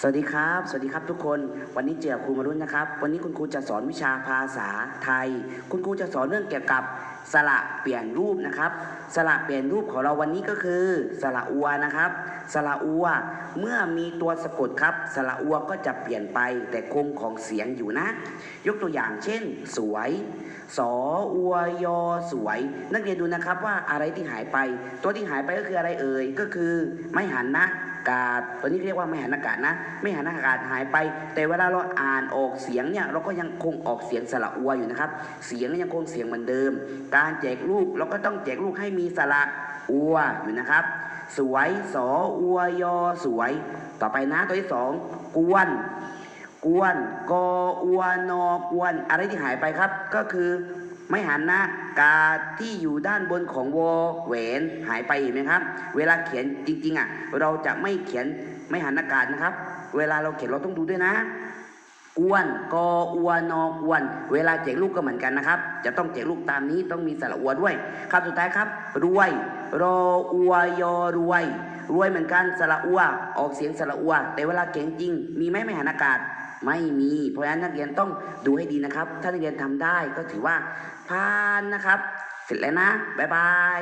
สวัสดีครับ สวัสดีครับทุกคน วันนี้เจอครูมารุ่นนะครับ วันนี้คุณครูจะสอนวิชาภาษาไทย คุณครูจะสอนเรื่องเกี่ยวกับสระเปลี่ยนรูปนะครับ สระเปลี่ยนรูปของเราวันนี้ก็คือสระอัวนะครับ สระอัว เมื่อมีตัวสะกดครับ สระอัวก็จะเปลี่ยนไปแต่คงของเสียงอยู่นะ ยกตัวอย่างเช่น สวย สออัวยอสวย นักเรียนดูนะครับว่าอะไรที่หายไป ตัวที่หายไปก็คืออะไรเอ่ย ก็คือ ไม่หันนะากาดตัวนี้เรียกว่าไม่หันอากาศนะ ไม่หันอากาศหายไป แต่เวลาเราอ่านออกเสียงเนี่ยเราก็ยังคงออกเสียงสระอัวอยู่นะครับ เสียงยังคงเสียงเหมือนเดิม การแจกลูกเราก็ต้องแจกลูกให้มีสระอัวอยู่นะครับ สวยสออัวยอสวย ต่อไปนะตัวที่สองกวนกวนกออวนอกวน อะไรที่หายไปครับ ก็คือ ไม่หันหน้ากาที่อยู่ด้านบนของวอแหวนหายไปเห็นไหมครับ เวลาเขียนจริง ๆอะเราจะไม่เขียนไม่หันอากาศนะครับ เวลาเราเขียนเราต้องดูด้วยนะกวนกออวนอกวน เวลาแจกลูกก็เหมือนกันนะครับ จะต้องแจกลูกตามนี้ต้องมีสระอัวด้วยคำสุดท้ายครับ รวย รออัวยอรวย รวยเหมือนกันสระอัวออกเสียงสระอัวแต่เวลาเขียนจริง มีไหมไม่หันอากาศ ไม่มี เพราะฉะนั้นนักเรียนต้องดูให้ดีนะครับ ถ้านักเรียนทำได้ก็ถือว่าผ่านนะครับ เสร็จแล้วนะ บ๊ายบาย